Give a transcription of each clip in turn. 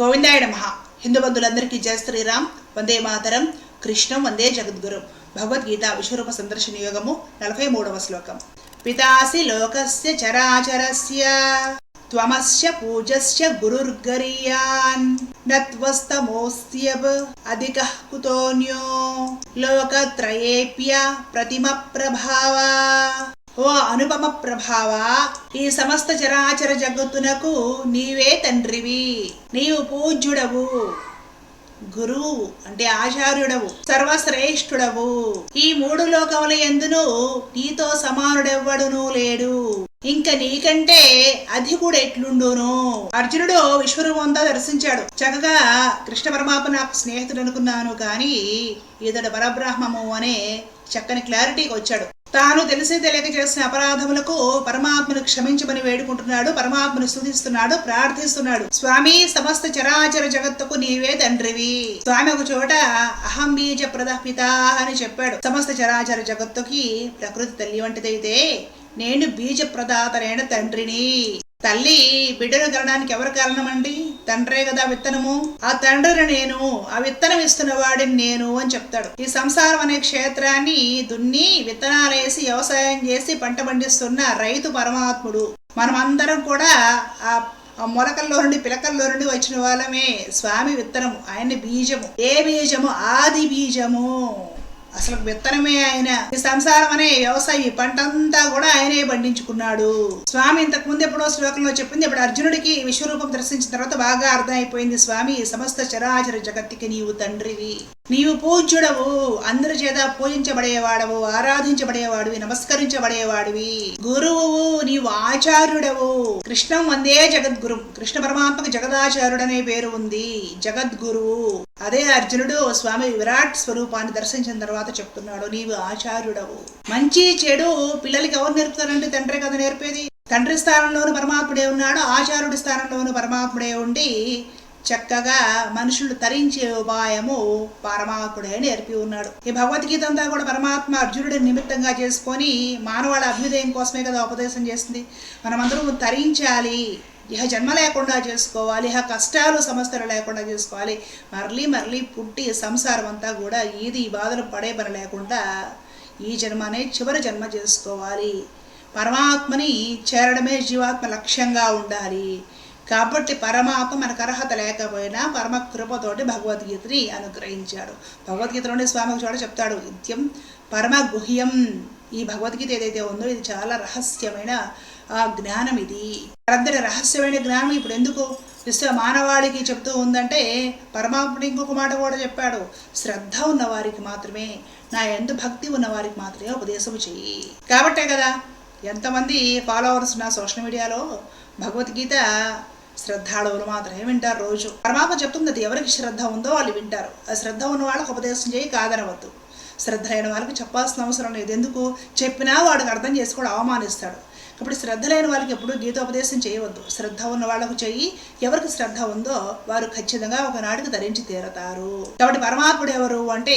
గోవిందాయ నమ. హిందూ బంధువులందరికీ జయ శ్రీరామ్. వందే మాతరం. కృష్ణం వందే జగద్గురు. భగవద్గీత విశ్వరూప సందర్శన యోగము నలభై మూడవ శ్లోకం. పితాసి లోకస్య చరాచరస్య త్వమస్య పూజస్య గురుర్గరీయాన్ నత్వస్తమోస్త్యబ్ అధిక కుతోన్యో లోకత్రయేప్య ప్రతిమ ప్రభావా ఓ అనుపమ ప్రభావ ఈ సమస్త చరాచర జగత్తునకు నీవే తండ్రివి. నీవు పూజ్యుడవు. గురువు అంటే ఆచార్యుడవు సర్వశ్రేష్ఠుడవు. ఈ మూడు లోకముల ఎందును నీతో సమానుడెవ్వడునూ లేడు. ఇంక నీకంటే అది కూడా ఎట్లుండును? అర్జునుడు విశ్వరూపంతో దర్శించాడు. చక్కగా కృష్ణ పరమాత్మ నాకు స్నేహితుడు అనుకున్నాను కానీ ఇతడు పరబ్రహ్మము అనే చక్కని క్లారిటీకి వచ్చాడు. తాను తెలిసి తెలియక చేసిన అపరాధములకు పరమాత్మను క్షమించమని వేడుకుంటున్నాడు పరమాత్మను స్థుతిస్తున్నాడు ప్రార్థిస్తున్నాడు. స్వామి సమస్త చరాచర జగత్తుకు నీవే తండ్రివి. స్వామి ఒక చోట అహం బీజ ప్రదపిత అని చెప్పాడు. సమస్త చరాచర జగత్తుకి ప్రకృతి తల్లి వంటిదైతే నేను బీజ ప్రదాతరైన తండ్రిని. తల్లి బిడ్డను కనడానికి ఎవరు కారణమండి? తండ్రే కదా విత్తనము. ఆ తండ్రిని నేను ఆ విత్తనం ఇస్తున్న వాడిని నేను అని చెప్తాడు. ఈ సంసారం అనే క్షేత్రాన్ని దున్ని విత్తనాలేసి వ్యవసాయం చేసి పంట పండిస్తున్న రైతు పరమాత్ముడు. మనమందరం కూడా ఆ ఆ మొలకల్లో నుండి పిలకల్లో నుండి వచ్చిన వాళ్ళమే. స్వామి విత్తనము ఆయన బీజము. ఏ బీజము? ఆది బీజము. అసలు విత్తనమే ఆయన. ఈ సంసారం అనే వ్యవసాయం పంట పంటంతా కూడా ఆయనే పండించుకున్నాడు. స్వామి ఇంతకు ముందు ఎప్పుడో శ్లోకంలో చెప్పింది ఇప్పుడు అర్జునుడికి విశ్వరూపం దర్శించిన తర్వాత బాగా అర్థమైపోయింది స్వామి. సమస్త చరాచర జగత్తుకి నీవు తండ్రివి. నీవు పూజ్యుడవు అందరి చేత పూజించబడేవాడవు ఆరాధించబడేవాడివి నమస్కరించబడేవాడివి. గురువు నీవు ఆచార్యుడవు. కృష్ణం వందే జగద్గురు కృష్ణ పరమాత్మకు జగదాచార్యుడు అనే పేరు ఉంది. జగద్గురువు. అదే అర్జునుడు స్వామి విరాట్ స్వరూపాన్ని దర్శించిన తర్వాత చెప్తున్నాడు నీవు ఆచార్యుడవు. మంచి చెడు పిల్లలకి ఎవరు నేర్పుతారంటే తండ్రి కదా నేర్పేది. తండ్రి స్థానంలోను పరమాత్ముడే ఉన్నాడు ఆచార్యుడి స్థానంలోను పరమాత్ముడే ఉండి చక్కగా మనుషులు తరించే ఉపాయము పరమాత్ముడే నేర్పి ఉన్నాడు. ఈ భగవద్గీత అంతా కూడా పరమాత్మ అర్జునుడిని నిమిత్తంగా చేసుకొని మానవాళి అభ్యుదయం కోసమే కదా ఉపదేశం చేస్తుంది మనమందరం తరించాలి. ఇహ జన్మ లేకుండా చేసుకోవాలి. ఇహ కష్టాలు సమస్యలు లేకుండా చేసుకోవాలి. మరలి మరలి పుట్టి సంసారం అంతా కూడా ఏది ఈ బాధలు పడే పని లేకుండా ఈ జన్మనే చివరి జన్మ చేసుకోవాలి. పరమాత్మని చేరడమే జీవాత్మ లక్ష్యంగా ఉండాలి. కాబట్టి పరమాత్మ మనకు అర్హత లేకపోయినా పరమ కృపతోటి భగవద్గీతని అనుగ్రహించాడు. భగవద్గీతలోని స్వామి చూడ చోట చెప్తాడు నిత్యం పరమ గుహ్యం ఈ భగవద్గీత ఏదైతే ఉందో ఇది చాలా రహస్యమైన ఆ జ్ఞానం ఇది అందరి రహస్యమైన జ్ఞానం ఇప్పుడు ఎందుకు? విశ్వ మానవాళికి చెప్తూ ఉందంటే పరమాత్ముడు ఇంకొక మాట కూడా చెప్పాడు శ్రద్ధ ఉన్న వారికి మాత్రమే నా ఎందు భక్తి ఉన్న వారికి మాత్రమే ఉపదేశం చెయ్యి. కాబట్టే కదా ఎంతమంది ఫాలోవర్స్ నా సోషల్ మీడియాలో భగవద్గీత శ్రద్ధాళువులు మాత్రమే వింటారు రోజు. పరమాత్మ చెప్తుంది అది ఎవరికి శ్రద్ధ ఉందో వాళ్ళు వింటారు. ఆ శ్రద్ధ ఉన్న వాళ్ళకి ఉపదేశం చేయి కాదనవద్దు. శ్రద్ధ లేని వాళ్ళకి చెప్పాల్సిన అవసరం లేదు. ఎందుకు? చెప్పినా వాడికి అర్థం చేసుకోవడం అవమానిస్తాడు. కాబట్టి శ్రద్ధ లేని వాళ్ళకి ఎప్పుడూ గీతోపదేశం చేయవద్దు. శ్రద్ధ ఉన్న వాళ్ళకు చెయ్యి ఎవరికి శ్రద్ధ ఉందో వారు ఖచ్చితంగా ఒకనాటికి ధరించి తీరతారు. కాబట్టి పరమాత్ముడు ఎవరు అంటే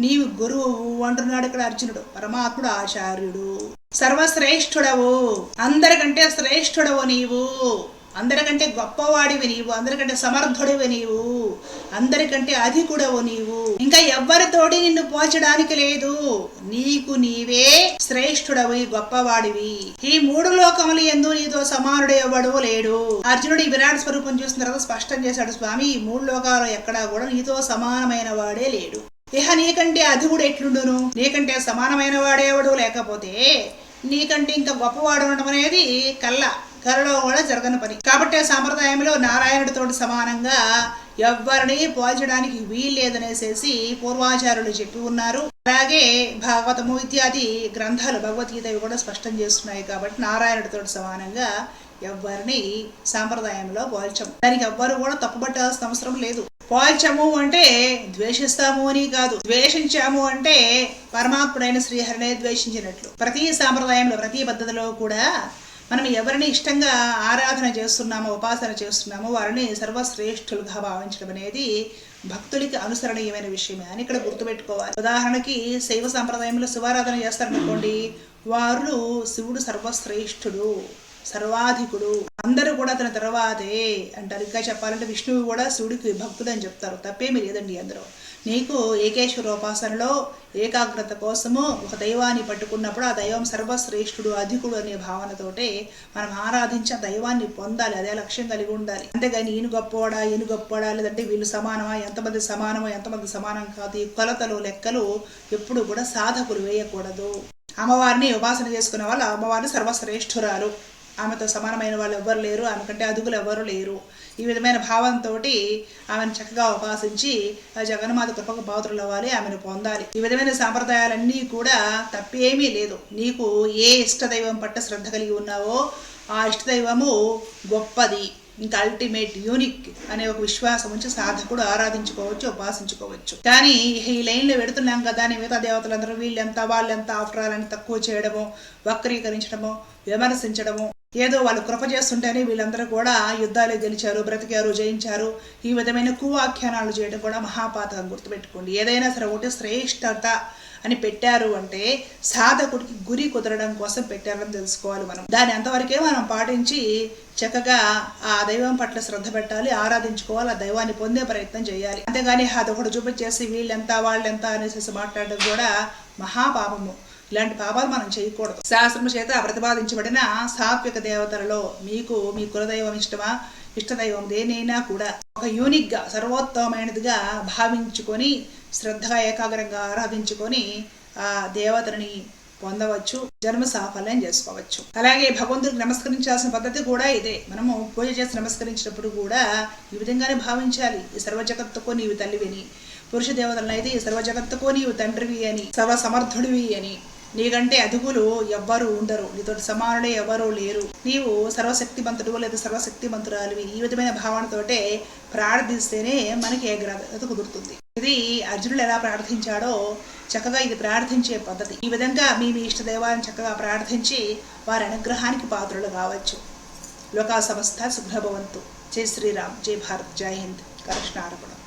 నీవు గురువు అంటున్నాడు ఇక్కడ అర్జునుడు. పరమాత్ముడు ఆచార్యుడు. సర్వశ్రేష్ఠుడవు. అందరికంటే శ్రేష్ఠుడవు నీవు. అందరికంటే గొప్పవాడివి నీవు. అందరికంటే సమర్థుడివి నీవు. అందరికంటే అధికుడవు నీవు. ఇంకా ఎవ్వరితోటి నిన్ను పోల్చడానికి లేదు. నీకు నీవే శ్రేష్ఠుడవి గొప్పవాడివి. ఈ మూడు లోకములు ఎందు నీతో సమానుడు ఎవడు లేడు. అర్జునుడు ఈ విరాట్ స్వరూపం చూసిన తర్వాత స్పష్టం చేశాడు స్వామి ఈ మూడు లోకాలు ఎక్కడా కూడా నీతో సమానమైన వాడే లేడు. ఇహ నీకంటే అధికుడు ఎట్లుండును? నీకంటే సమానమైన వాడేవాడు లేకపోతే నీకంటే ఇంకా గొప్పవాడు ఉండడం అనేది కళ్ళ కలలో కూడా జరగని పని. కాబట్టి ఆ సాంప్రదాయంలో నారాయణుడితో సమానంగా ఎవ్వరిని పోల్చడానికి వీల్లేదనేసేసి పూర్వాచారులు చెప్పి ఉన్నారు. అలాగే భాగవతము ఇత్యాది గ్రంథాలు భగవద్గీత ఇవి కూడా స్పష్టం చేస్తున్నాయి కాబట్టి నారాయణుడితో సమానంగా ఎవ్వరిని సాంప్రదాయంలో పోల్చము దానికి ఎవ్వరు కూడా తప్పుపట్టాల్సిన అవసరం లేదు. పోల్చము అంటే ద్వేషిస్తాము అని కాదు. ద్వేషించాము అంటే పరమాత్ముడైన శ్రీహరినే ద్వేషించినట్లు. ప్రతి సాంప్రదాయంలో ప్రతి పద్ధతిలో కూడా మనం ఎవరిని ఇష్టంగా ఆరాధన చేస్తున్నామో ఉపాసన చేస్తున్నామో వారిని సర్వశ్రేష్ఠులుగా భావించడం అనేది భక్తులకి అనుసరణీయమైన విషయమే అని ఇక్కడ గుర్తుపెట్టుకోవాలి. ఉదాహరణకి శైవ సాంప్రదాయంలో శివారాధన చేస్తారనుకోండి వారు శివుడు సర్వశ్రేష్ఠుడు. సర్వాధికుడు. అందరూ కూడా అతని తర్వాతే అంటారు. ఇంకా చెప్పాలంటే విష్ణువు కూడా శివుడికి భక్తుడు అని చెప్తారు. తప్పేమీ లేదండి అందరూ నీకు ఏకేశ్వర ఉపాసనలో ఏకాగ్రత కోసము ఒక దైవాన్ని పట్టుకున్నప్పుడు ఆ దైవం సర్వశ్రేష్ఠుడు అధికుడు అనే భావనతోటే మనం ఆరాధించి ఆ దైవాన్ని పొందాలి. అదే లక్ష్యం కలిగి ఉండాలి. అంతేగాని ఈయన గొప్పవాడా ఈయన గొప్పవాడా లేదంటే వీళ్ళు సమానమా ఎంతమంది సమానమో ఎంతమంది సమానం కాదు. ఈ కొలతలు లెక్కలు ఎప్పుడు కూడా సాధకులు వేయకూడదు. అమ్మవారిని ఉపాసన చేసుకునే వాళ్ళు అమ్మవారిని సర్వశ్రేష్ఠురాలు. ఆమెతో సమానమైన వాళ్ళు ఎవ్వరు లేరు ఆమె కంటే అదుగులు ఎవ్వరు లేరు. ఈ విధమైన భావంతో ఆమెను చక్కగా ఉపాసించి ఆ జగన్మాత కృపకు పాత్రలు అవ్వాలి ఆమెను పొందాలి. ఈ విధమైన సాంప్రదాయాలన్నీ కూడా తప్పేమీ లేదు. నీకు ఏ ఇష్టదైవం పట్ల శ్రద్ధ కలిగి ఉన్నావో ఆ ఇష్టదైవము గొప్పది. ఇంకా అల్టిమేట్ యూనిక్ అనే ఒక విశ్వాసం ఉంచి సాధకుడు ఆరాధించుకోవచ్చు ఉపాసించుకోవచ్చు. కానీ ఈ లైన్లో పెడుతున్నాం కదా అని మిగతా దేవతలందరూ వీళ్ళెంత వాళ్ళెంత ఆఫ్టర్ అని తక్కువ చేయడము వక్రీకరించడము విమర్శించడము. ఏదో వాళ్ళు కృప చేస్తుంటేనే వీళ్ళందరూ కూడా యుద్ధాలు గెలిచారు బ్రతికారు జయించారు. ఈ విధమైన కువాఖ్యానాలు చేయడం కూడా మహాపాతకం గుర్తుపెట్టుకోండి. ఏదైనా సరే ఒకటి శ్రేష్టత అని పెట్టారు అంటే సాధకుడికి గురి కుదరడం కోసం పెట్టారని తెలుసుకోవాలి మనం. దాని అంతవరకే మనం పాటించి చక్కగా ఆ దైవం పట్ల శ్రద్ధ పెట్టాలి ఆరాధించుకోవాలి ఆ దైవాన్ని పొందే ప్రయత్నం చేయాలి. అంతేగాని అదొకటి చూపించేసి వీళ్ళెంత వాళ్ళెంత అనేసి మాట్లాడడం కూడా మహాపాపము. ఇలాంటి పాపాలు మనం చేయకూడదు. శాస్త్రము చేత ప్రతిపాదించబడిన సాత్విక దేవతలలో మీకు మీ కులదైవం ఇష్టమా? ఇష్టదైవం దేనైనా కూడా ఒక యూనిక్గా సర్వోత్తమైనదిగా భావించుకొని శ్రద్ధగా ఏకాగ్రంగా ఆరాధించుకొని ఆ దేవతని పొందవచ్చు జన్మ సాఫల్యం చేసుకోవచ్చు. అలాగే భగవంతుడికి నమస్కరించాల్సిన పద్ధతి కూడా ఇదే. మనము పూజ చేసి నమస్కరించినప్పుడు కూడా ఈ విధంగానే భావించాలి. ఈ సర్వ జగత్తుకో నీవు తల్లివిని పురుష దేవతలను అయితే ఈ సర్వ నీవు తండ్రివి అని సర్వ సమర్థుడివి అని నీకంటే అదుగులు ఎవ్వరు ఉండరు. నీతో సమానుడే ఎవరూ లేరు. నీవు సర్వశక్తిమంతుడు లేదా సర్వశక్తిమంతురాలివి. ఈ విధమైన భావనతోటే ప్రార్థిస్తేనే మనకి ఏగ్రత కుదురుతుంది. ఇది అర్జునుడు ఎలా ప్రార్థించాడో చక్కగా ఇది ప్రార్థించే పద్ధతి. ఈ విధంగా మీ మీ ఇష్ట చక్కగా ప్రార్థించి వారి అనుగ్రహానికి పాత్రలు కావచ్చు. లోకా సంస్థ సుగ్రభవంతు జై శ్రీరామ్. జై భారత్. జై హింద్. కృష్ణార్పణం